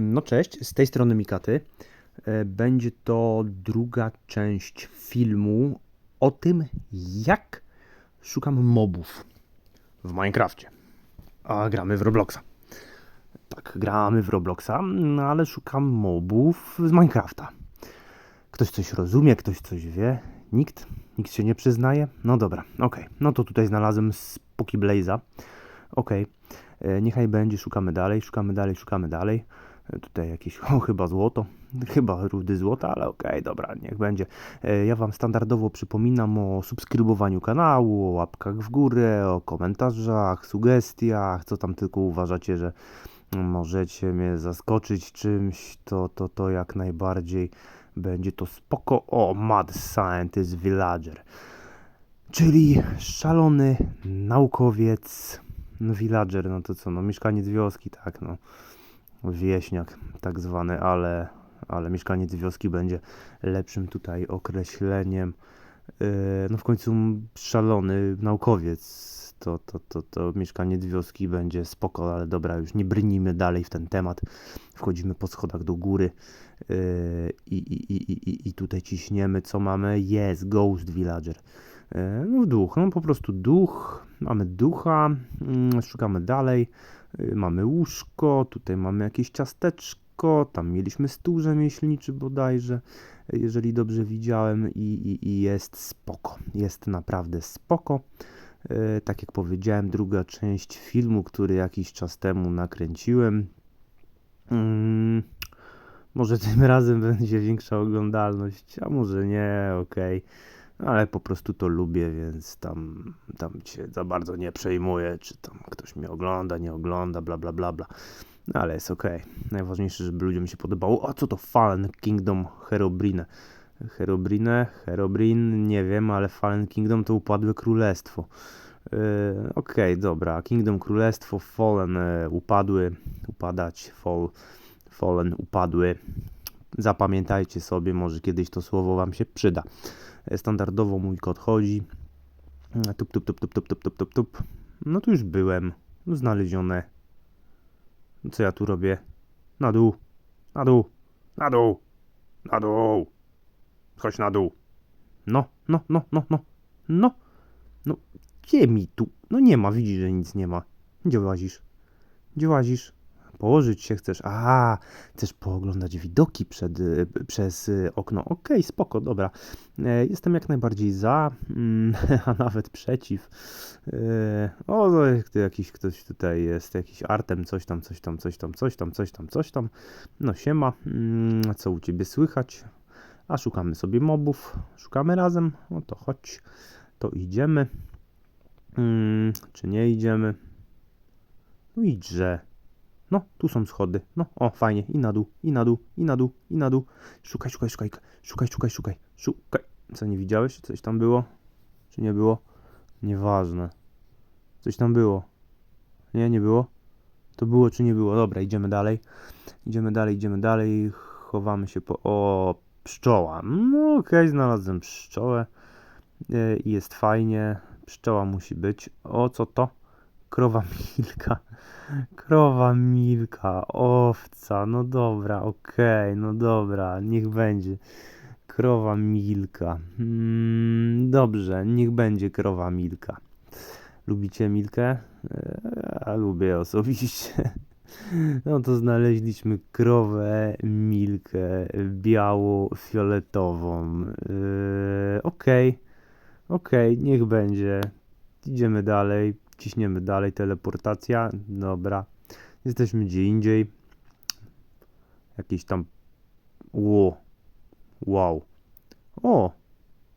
No cześć, z tej strony Mikaty. E, Będzie to druga część filmu o tym, jak szukam mobów w Minecrafcie. A gramy w Robloxa. Tak, gramy w Robloxa, no ale szukam mobów z Minecrafta. Ktoś coś rozumie, ktoś coś wie? Nikt? Nikt się nie przyznaje? No dobra, okej. No to tutaj znalazłem Spooky Blaze'a. Okej, e, niechaj będzie, szukamy dalej, szukamy dalej, szukamy dalej. Tutaj jakieś, o chyba złoto, chyba rudy złota, ale okej, dobra, niech będzie. E, Ja Wam standardowo przypominam o subskrybowaniu kanału, o łapkach w górę, o komentarzach, sugestiach, co tam tylko uważacie, że możecie mnie zaskoczyć czymś, to, to, to jak najbardziej będzie to spoko. O, Mad Scientist Villager, czyli szalony naukowiec, villager, no to co, no mieszkaniec wioski, tak, no wieśniak tak zwany, ale, ale mieszkaniec wioski będzie lepszym tutaj określeniem. Yy, No w końcu szalony naukowiec, to, to, to, to mieszkaniec wioski będzie spoko, ale dobra, już nie brnijmy dalej w ten temat. Wchodzimy po schodach do góry yy, i, i, i, i, i tutaj ciśniemy, co mamy? Jest, Ghost Villager. Yy, No duch, no po prostu duch, mamy ducha, mm, szukamy dalej. Y, Mamy łóżko, tutaj mamy jakieś ciasteczko, tam mieliśmy stół rzemieślniczy bodajże, jeżeli dobrze widziałem i, i, i jest spoko, jest naprawdę spoko. Y, Tak jak powiedziałem, druga część filmu, który jakiś czas temu nakręciłem. Mm, może tym razem będzie większa oglądalność, a może nie, okej. Ale po prostu to lubię, więc tam, tam się za bardzo nie przejmuję, czy tam ktoś mnie ogląda, nie ogląda, bla bla bla bla. No ale jest okej. Najważniejsze, żeby ludziom się podobało. A co to Fallen Kingdom Herobrine? Herobrine? Herobrin? Nie wiem, ale Fallen Kingdom to upadłe królestwo. Yy, okej, dobra. Kingdom Królestwo, Fallen, e, upadły, upadać, fall, Fallen, upadły. Zapamiętajcie sobie, może kiedyś to słowo Wam się przyda. Standardowo mój kod chodzi. Tup, tup, tup, tup, tup, tup, tup, tup, tup. No tu już byłem. No, Znalezione. Co ja tu robię? Na dół. Na dół. Na dół. Na dół. Chodź na dół. No, no, no, no, no. No. No, gdzie mi tu? No nie ma, widzisz, że nic nie ma. Gdzie łazisz? Gdzie łazisz? Położyć się chcesz. A, chcesz pooglądać widoki przed, y, przez y, okno. Okej, spoko, dobra. E, Jestem jak najbardziej za, mm, a nawet przeciw. E, O, jakiś ktoś tutaj jest, jakiś artem, coś tam, coś tam, coś tam, coś tam, coś tam, coś tam. No siema, Mm, co u ciebie słychać? A szukamy sobie mobów, szukamy razem. No to chodź, to idziemy. Mm, Czy nie idziemy? No. No, tu są schody. No, o, fajnie. I na dół, i na dół, i na dół, i na dół. Szukaj, szukaj, szukaj, szukaj, szukaj, szukaj, szukaj. Co, nie widziałeś? Coś tam było? Czy nie było? Nieważne. Coś tam było. Nie, nie było? To było czy nie było? Dobra, idziemy dalej. Idziemy dalej, idziemy dalej. Chowamy się po... O, pszczoła. No okej, znalazłem pszczołę. E, jest fajnie. Pszczoła musi być. O, co to? Krowa Milka. Krowa Milka, owca, no dobra, okej, no dobra, niech będzie. Krowa Milka. Mm, dobrze, niech będzie krowa Milka. Lubicie Milkę? Eee, Ja lubię osobiście. No to znaleźliśmy krowę Milkę biało-fioletową. Eee, Okej, okej, niech będzie. Idziemy dalej, ciśniemy dalej, teleportacja, dobra. Jesteśmy gdzie indziej. Jakieś tam... Ło. Wow. O,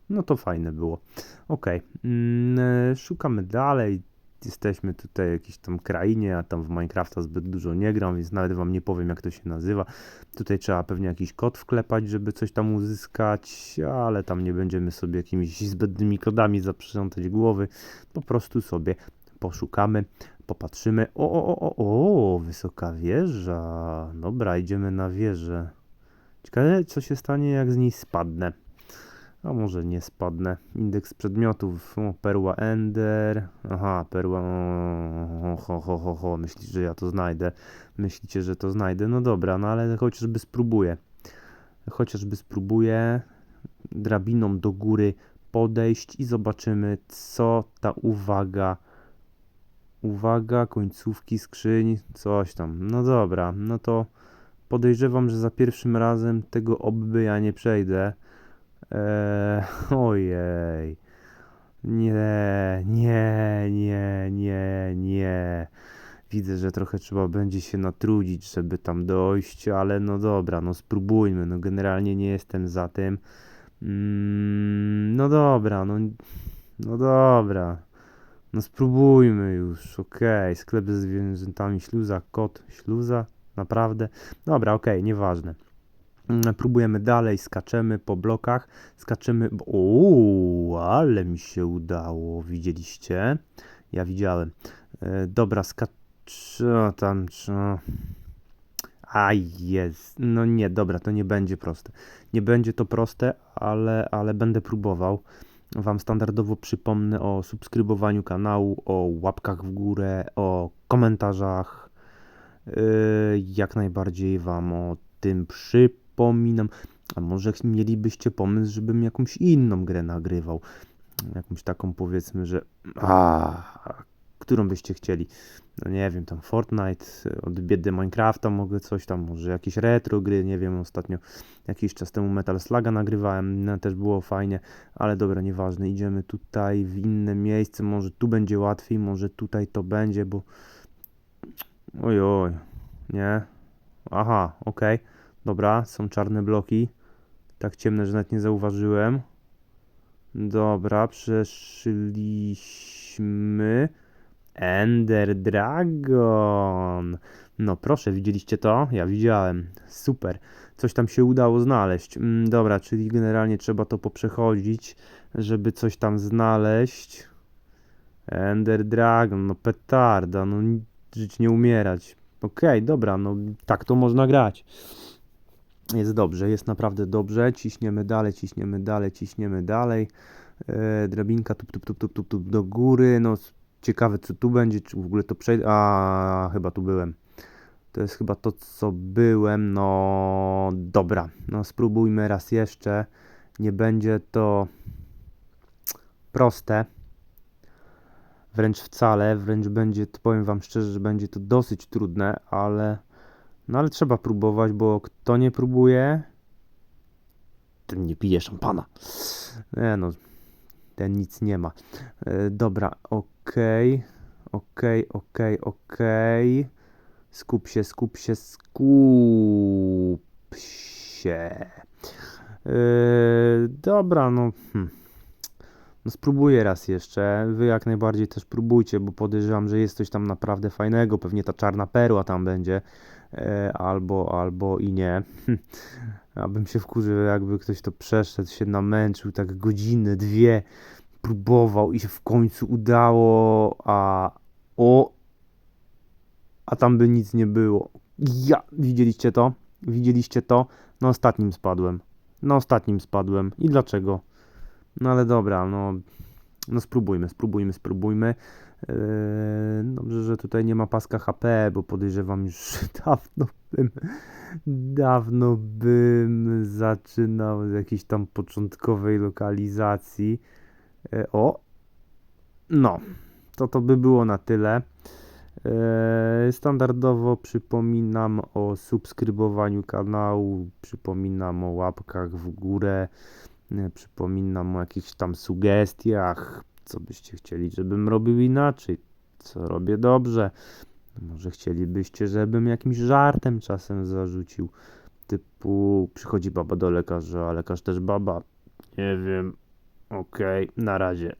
no to fajne było. Okej, mm, e, szukamy dalej. Jesteśmy tutaj w jakiejś tam krainie, ja tam w Minecrafta zbyt dużo nie gram, więc nawet wam nie powiem jak to się nazywa. Tutaj trzeba pewnie jakiś kod wklepać, żeby coś tam uzyskać, ale tam nie będziemy sobie jakimiś zbędnymi kodami zaprzątać głowy. Po prostu sobie poszukamy, popatrzymy. O, o, o, o, wysoka wieża. Dobra, idziemy na wieżę. Ciekawe, co się stanie, jak z niej spadnę. A może nie spadnę. Indeks przedmiotów. O, perła Ender. Aha, perła. O, ho, ho, ho, ho. Myślisz, że ja to znajdę? Myślicie, że to znajdę? No dobra, no ale chociażby spróbuję. Chociażby spróbuję drabiną do góry podejść i zobaczymy, co ta uwaga. Uwaga, końcówki skrzyń, coś tam. No dobra, no to podejrzewam, że za pierwszym razem tego obby ja nie przejdę. Eee, ojej. Nie, nie, nie, nie, nie. Widzę, że trochę trzeba będzie się natrudzić, żeby tam dojść, ale no dobra, no spróbujmy. No generalnie nie jestem za tym. Mm, no dobra, no, no dobra. No spróbujmy już, okej. Sklep ze zwierzętami, śluza, kot, śluza, naprawdę. Dobra, okej, nieważne. Mm, Próbujemy dalej, skaczemy po blokach, skaczemy. Uuu, ale mi się udało, widzieliście? Ja widziałem. E, dobra, skacz. o, tam. co? A jest. No nie, dobra, to nie będzie proste. Nie będzie to proste, ale, ale będę próbował. Wam standardowo przypomnę o subskrybowaniu kanału, o łapkach w górę, o komentarzach. Yy, jak najbardziej Wam o tym przypominam. A może mielibyście pomysł, żebym jakąś inną grę nagrywał? Jakąś taką powiedzmy, że. A, którą byście chcieli? No nie wiem, tam Fortnite, od biedy Minecrafta mogę coś tam, może jakieś retro gry, nie wiem, ostatnio jakiś czas temu Metal Sluga nagrywałem, no, też było fajnie, ale dobra, nieważne, idziemy tutaj w inne miejsce, może tu będzie łatwiej, może tutaj to będzie, bo oj, oj, nie, aha, okej, dobra, są czarne bloki, tak ciemne, że nawet nie zauważyłem, dobra, przeszliśmy, Ender Dragon. No proszę, widzieliście to? Ja widziałem. Super. Coś tam się udało znaleźć. Mm, dobra, czyli generalnie trzeba to poprzechodzić, żeby coś tam znaleźć. Ender Dragon, no petarda, no żyć nie umierać. Okej, dobra, no tak to można grać. Jest dobrze, jest naprawdę dobrze. Ciśniemy dalej, ciśniemy dalej, ciśniemy dalej. E, drabinka tup, tup, tup, tup, tup, tup do góry. No ciekawe co tu będzie, czy w ogóle to przejdę. A, chyba tu byłem. To jest chyba to, co byłem. No dobra, no spróbujmy raz jeszcze. Nie będzie to proste. Wręcz wcale, wręcz będzie, powiem Wam szczerze, że będzie to dosyć trudne, ale no ale trzeba próbować, bo kto nie próbuje, ten nie pije szampana. Nie no, ten nic nie ma. E, dobra, okej, okej, okej, okej. Skup się, skup się, skup się. E, dobra, no. Hm. No spróbuję raz jeszcze. Wy jak najbardziej też próbujcie, bo podejrzewam, że jest coś tam naprawdę fajnego. Pewnie ta czarna perła tam będzie. E, albo, albo i nie. Abym się wkurzył, jakby ktoś to przeszedł, się namęczył, tak godzinę, dwie próbował i się w końcu udało, a o, a tam by nic nie było. Ja, widzieliście to? Widzieliście to? Na ostatnim spadłem. Na ostatnim spadłem. I dlaczego? No ale dobra, no, no spróbujmy, spróbujmy, spróbujmy. Yy, dobrze, że tutaj nie ma paska HP, bo podejrzewam już dawno bym, dawno bym zaczynał z jakiejś tam początkowej lokalizacji. Yy, o, no, to to by było na tyle. Yy, Standardowo przypominam o subskrybowaniu kanału, przypominam o łapkach w górę, przypominam o jakichś tam sugestiach, co byście chcieli, żebym robił inaczej, co robię dobrze. Może chcielibyście, żebym jakimś żartem czasem zarzucił, typu przychodzi baba do lekarza, a lekarz też baba. Nie wiem. Okej, na razie.